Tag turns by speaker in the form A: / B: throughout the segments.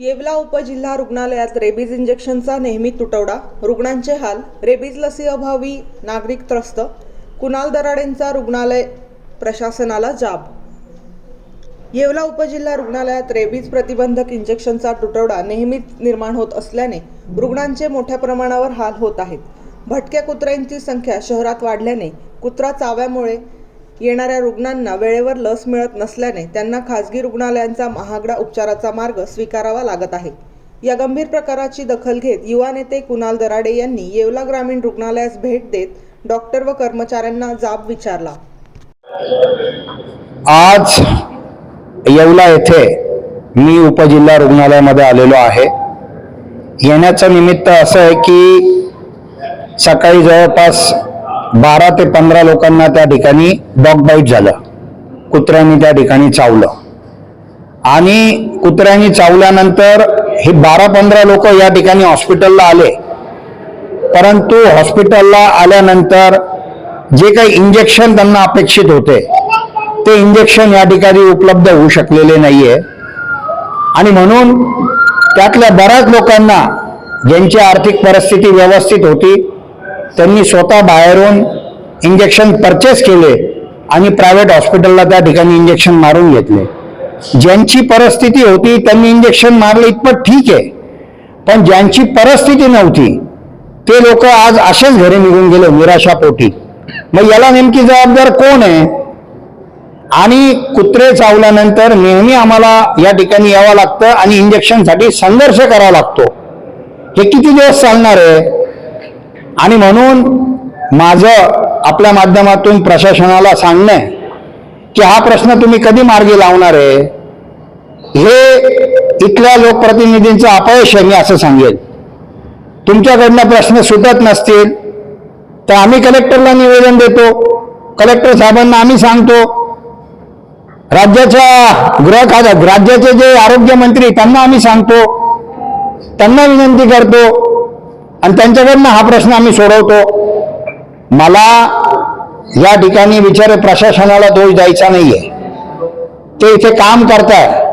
A: येवला उपजिल्हा रुग्णालयात रेबीज इंजेक्शनचा नेहमी तुटवडा रुग्णांचे हाल रेबीज लसीअभावी नागरिक त्रस्त कुणाल दराडेंचा रुग्णालय प्रशासनाला जाब. येवला उपजिल्हा रुग्णालयात रेबीज प्रतिबंधक इंजेक्शनचा तुटवडा नेहमीच निर्माण होत असल्याने रुग्णांचे मोठ्या प्रमाणावर हाल होत आहेत. भटक्या कुत्र्यांची संख्या शहरात वाढल्याने कुत्रा चाव्यामुळे येणाऱ्या रुग्णांना वेळेवर लस मिळत नसल्याने त्यांना खासगी रुग्णालयांचा महागडा उपचाराचा मार्ग स्वीकारावा लागत आहे. या गंभीर प्रकाराची दखल घेत युवा नेते कुणाल दराडे यांनी येवला ग्रामीण रुग्णालयास भेट देत डॉक्टर व कर्मचाऱ्यांना जाब विचारला.
B: आज येवला येथे मी उपजिल्हा रुग्णालयामध्ये आलेलो आहे. येण्याचं निमित्त असं आहे की सकाळी जवळपास बारा ते पंधरा लोकांना त्या ठिकाणी डॉग बाईट झालं. कुत्र्यांनी त्या ठिकाणी चावलं. आणि कुत्र्यांनी चावल्यानंतर हे बारा पंधरा लोक या ठिकाणी हॉस्पिटलला आले. परंतु हॉस्पिटलला आल्यानंतर जे काही इंजेक्शन त्यांना अपेक्षित होते ते इंजेक्शन या ठिकाणी उपलब्ध होऊ शकलेले नाहीये. आणि म्हणून त्यातल्या बऱ्याच लोकांना ज्यांची आर्थिक परिस्थिती व्यवस्थित होती त्यांनी स्वतः बाहेरून इंजेक्शन परचेस केले आणि प्रायव्हेट हॉस्पिटलला त्या ठिकाणी इंजेक्शन मारून घेतले. ज्यांची परिस्थिती होती त्यांनी इंजेक्शन मारलं इतपत ठीक आहे. पण ज्यांची परिस्थिती नव्हती ते लोक आज असेच घरी निघून गेले निराशापोटी मग याला नेमकी जबाबदार कोण आहे? आणि कुत्रे चावल्यानंतर नेहमी आम्हाला या ठिकाणी यावं लागतं आणि इंजेक्शनसाठी संघर्ष करावा लागतो. हे किती दिवस चालणार आहे? आणि म्हणून माझं आपल्या माध्यमातून प्रशासनाला सांगणं की हा प्रश्न तुम्ही कधी मार्गी लावणार आहे? हे इथल्या लोकप्रतिनिधींचं अपयश आहे मी असं सांगेल तुमच्याकडनं प्रश्न सुटत नसतील तर आम्ही कलेक्टरला निवेदन देतो. कलेक्टर साहेबांना आम्ही सांगतो. राज्याच्या गृह खात्यात राज्याचे जे आरोग्यमंत्री त्यांना आम्ही सांगतो. त्यांना विनंती करतो. आणि त्यांच्याकडनं हा प्रश्न आम्ही सोडवतो. मला या ठिकाणी विचारे प्रशासनाला दोष द्यायचा नाहीये. ते इथे काम करताय.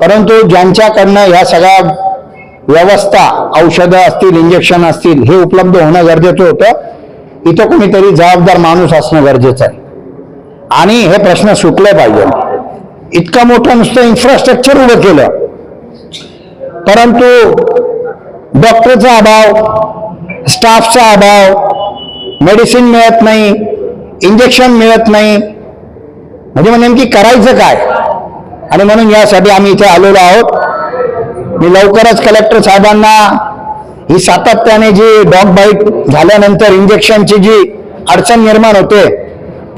B: परंतु ज्यांच्याकडनं ह्या सगळ्या व्यवस्था औषधं असतील इंजेक्शन असतील हे उपलब्ध होणं गरजेचं होतं. इथं कोणीतरी जबाबदार माणूस असणं गरजेचं आहे. आणि हे प्रश्न सुटले पाहिजे. इतकं मोठं नुसतं इन्फ्रास्ट्रक्चर उभं केलं. परंतु डॉक्टरचा अभाव स्टाफचा अभाव मेडिसिन मिळत नाही इंजेक्शन मिळत नाही. म्हणजे मग नेमकी करायचं काय? आणि म्हणून यासाठी आम्ही इथे आलेलो आहोत. मी लवकरच कलेक्टर साहेबांना ही सातत्याने जी डॉग बाईट झाल्यानंतर इंजेक्शनची जी अडचण निर्माण होते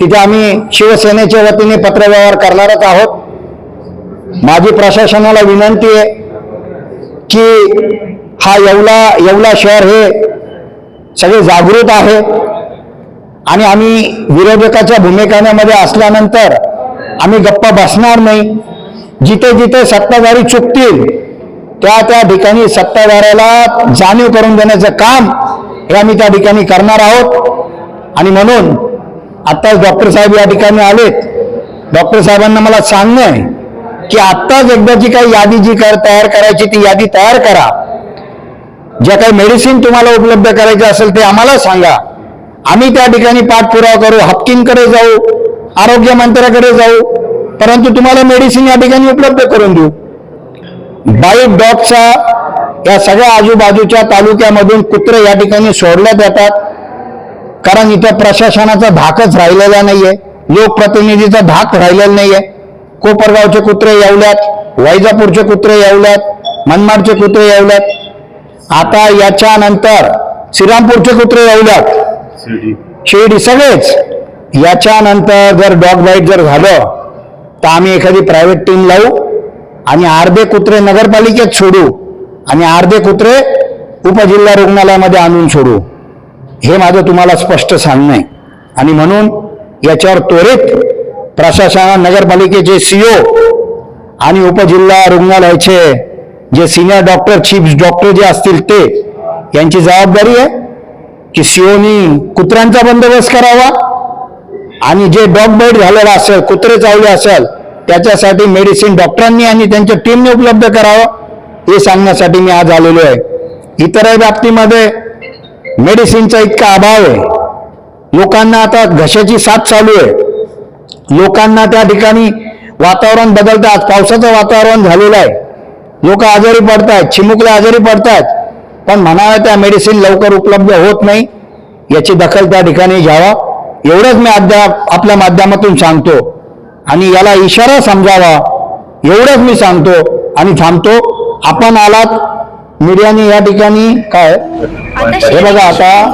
B: तिथे आम्ही शिवसेनेच्या वतीने पत्रव्यवहार करणारच आहोत. माझी प्रशासनाला विनंती आहे की हा येवला येवला शहर हे सगळे जागृत आहे. आणि आम्ही विरोधकाच्या भूमिकामध्ये असल्यानंतर आम्ही गप्पा बसणार नाही. जिथे जिथे सत्ताधारी चुकतील त्या त्या ठिकाणी सत्ताधाऱ्याला जाणीव करून देण्याचं काम हे आम्ही त्या ठिकाणी करणार आहोत. आणि म्हणून आत्ताच डॉक्टर साहेब या ठिकाणी आलेत. डॉक्टर साहेबांना मला सांगणं आहे की आत्ताच एकदाची काही यादी जी काय तयार करायची ती यादी तयार करा. ज्या काही मेडिसिन तुम्हाला उपलब्ध करायचे असेल ते आम्हाला सांगा. आम्ही त्या ठिकाणी पाठपुरावा करू. हपकिनकडे जाऊ आरोग्य मंत्र्याकडे जाऊ परंतु तुम्हाला मेडिसिन या ठिकाणी उपलब्ध करून देऊ. बाईट डॉगचा या सगळ्या आजूबाजूच्या तालुक्यामधून कुत्रे या ठिकाणी सोडल्या जातात. कारण इथं प्रशासनाचा धाकच राहिलेला नाहीये. लोकप्रतिनिधीचा धाक राहिलेला नाहीये. कोपरगावचे कुत्रे येवल्यात वैजापूरचे कुत्रे येवल्यात मनमाडचे कुत्रे येवल्यात. आता याच्यानंतर श्रीरामपूरचे कुत्रे येवल्यात. शिर्डी. सगळेच. याच्यानंतर जर डॉग बाईट जर झालं तर आम्ही एखादी प्रायव्हेट टीम लावू आणि अर्धे कुत्रे नगरपालिकेत सोडू आणि अर्धे कुत्रे उपजिल्हा रुग्णालयामध्ये आणून सोडू. हे माझं तुम्हाला स्पष्ट सांगणं आहे. आणि म्हणून याच्यावर त्वरित प्रशासन नगरपालिकेचे सीओ आणि उपजिल्हा रुग्णालयाचे जे सिनियर डॉक्टर चीफ डॉक्टर जे असतील ते यांची जबाबदारी आहे की सीओनी कुत्र्यांचा बंदोबस्त करावा आणि जे डॉग बाईट झालेला असेल कुत्रे चावले असेल त्याच्यासाठी मेडिसिन डॉक्टरांनी आणि त्यांच्या टीमने उपलब्ध करावं हे सांगण्यासाठी मी आज आलेलो आहे. इतरही बाबतीमध्ये मेडिसिनचा इतका अभाव आहे. लोकांना आता घशाची साथ चालू आहे. लोकांना त्या ठिकाणी वातावरण बदलतं आज पावसाचं वातावरण झालेलं आहे. लोक आजारी पडतायत चिमुकले आजारी पडतायत. पण म्हणावं त्या मेडिसिन लवकर उपलब्ध होत नाही. याची दखल त्या ठिकाणी घ्यावा. एवढंच मी अद्याप आपल्या माध्यमातून सांगतो. आणि याला इशारा समजावा. एवढंच मी सांगतो. आणि थांबतो. आपण आलात. मीडियाने या ठिकाणी काय? हे बघा आता